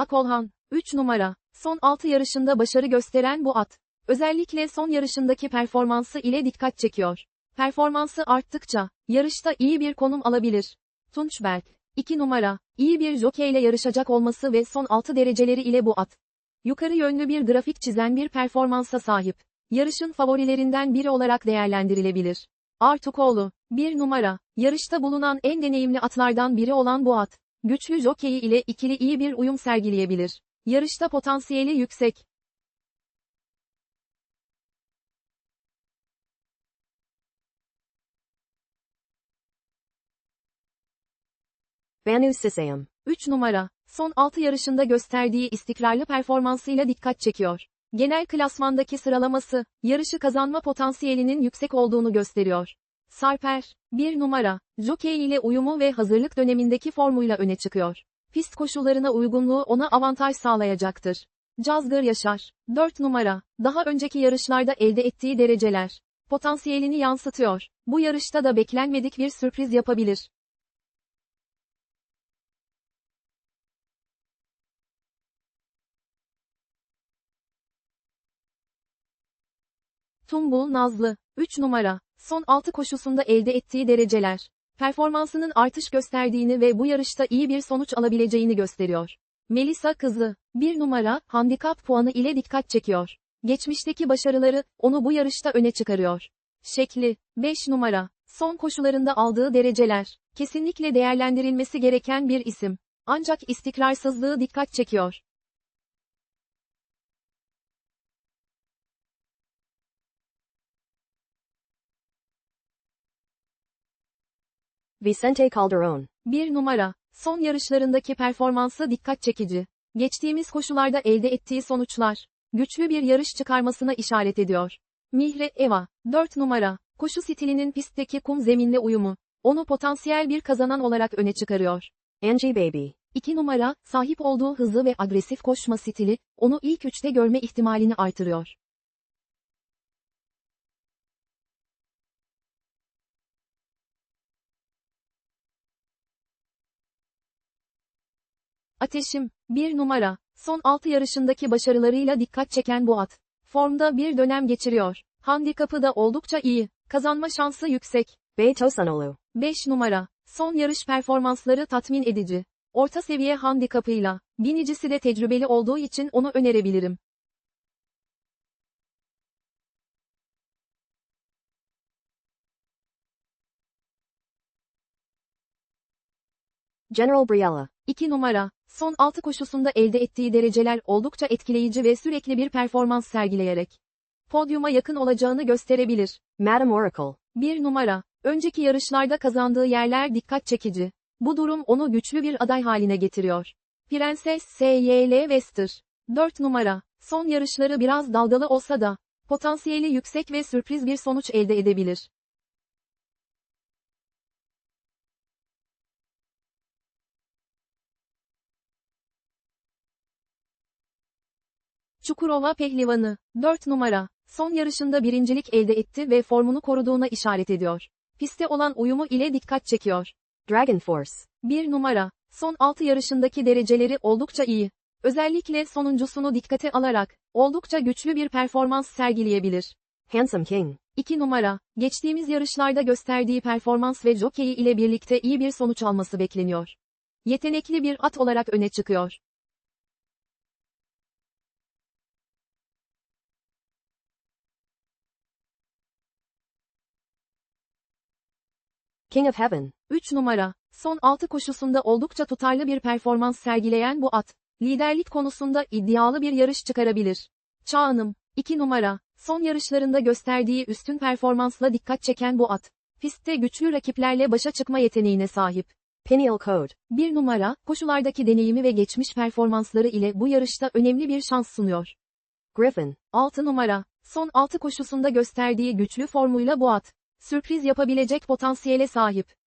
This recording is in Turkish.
Akolhan, 3 numara, son 6 yarışında başarı gösteren bu at. Özellikle son yarışındaki performansı ile dikkat çekiyor. Performansı arttıkça, yarışta iyi bir konum alabilir. Tunçberk, 2 numara, iyi bir jockey ile yarışacak olması ve son 6 dereceleri ile bu at. Yukarı yönlü bir grafik çizen bir performansa sahip. Yarışın favorilerinden biri olarak değerlendirilebilir. Artukoğlu, 1 numara, yarışta bulunan en deneyimli atlardan biri olan bu at. Güçlü jokeyi ile ikili iyi bir uyum sergileyebilir. Yarışta potansiyeli yüksek. Banu Sisayam. 3 numara, son 6 yarışında gösterdiği istikrarlı performansıyla dikkat çekiyor. Genel klasmandaki sıralaması, yarışı kazanma potansiyelinin yüksek olduğunu gösteriyor. Sarper, 1 numara, jockey ile uyumu ve hazırlık dönemindeki formuyla öne çıkıyor. Pist koşullarına uygunluğu ona avantaj sağlayacaktır. Cazgır Yaşar, 4 numara, daha önceki yarışlarda elde ettiği dereceler, potansiyelini yansıtıyor. Bu yarışta da beklenmedik bir sürpriz yapabilir. Tumbul Nazlı, 3 numara, son 6 koşusunda elde ettiği dereceler, performansının artış gösterdiğini ve bu yarışta iyi bir sonuç alabileceğini gösteriyor. Melisa kızı, 1 numara, handikap puanı ile dikkat çekiyor. Geçmişteki başarıları, onu bu yarışta öne çıkarıyor. Şekli, 5 numara, son koşularında aldığı dereceler, kesinlikle değerlendirilmesi gereken bir isim. Ancak istikrarsızlığı dikkat çekiyor. Vicente Calderon. 1 numara, son yarışlarındaki performansı dikkat çekici. Geçtiğimiz koşularda elde ettiği sonuçlar, güçlü bir yarış çıkarmasına işaret ediyor. Mihre Eva, 4 numara, koşu stilinin pistteki kum zeminle uyumu, onu potansiyel bir kazanan olarak öne çıkarıyor. Angie Baby. 2 numara, sahip olduğu hızlı ve agresif koşma stili, onu ilk üçte görme ihtimalini artırıyor. Ateşim, 1 numara, son 6 yarışındaki başarılarıyla dikkat çeken bu at. Formda bir dönem geçiriyor. Handikapı da oldukça iyi. Kazanma şansı yüksek. Bay Tosanolu. 5 numara, son yarış performansları tatmin edici. Orta seviye handikapıyla, binicisi de tecrübeli olduğu için onu önerebilirim. General Briella. 2 numara, son 6 koşusunda elde ettiği dereceler oldukça etkileyici ve sürekli bir performans sergileyerek podyuma yakın olacağını gösterebilir. Madame Oracle. 1 numara, önceki yarışlarda kazandığı yerler dikkat çekici. Bu durum onu güçlü bir aday haline getiriyor. Prenses S.Y.L. Wester. 4 numara, son yarışları biraz dalgalı olsa da, potansiyeli yüksek ve sürpriz bir sonuç elde edebilir. Çukurova Pehlivanı, 4 numara, son yarışında birincilik elde etti ve formunu koruduğuna işaret ediyor. Piste olan uyumu ile dikkat çekiyor. Dragon Force. 1 numara, son 6 yarışındaki dereceleri oldukça iyi. Özellikle sonuncusunu dikkate alarak, oldukça güçlü bir performans sergileyebilir. Handsome King. 2 numara, geçtiğimiz yarışlarda gösterdiği performans ve jokeyi ile birlikte iyi bir sonuç alması bekleniyor. Yetenekli bir at olarak öne çıkıyor. King of Heaven. 3 numara, son 6 koşusunda oldukça tutarlı bir performans sergileyen bu at, liderlik konusunda iddialı bir yarış çıkarabilir. Çağınım, 2 numara, son yarışlarında gösterdiği üstün performansla dikkat çeken bu at, pistte güçlü rakiplerle başa çıkma yeteneğine sahip. Pineal Code. 1 numara, koşulardaki deneyimi ve geçmiş performansları ile bu yarışta önemli bir şans sunuyor. Griffin. 6 numara, son 6 koşusunda gösterdiği güçlü formuyla bu at, sürpriz yapabilecek potansiyele sahip.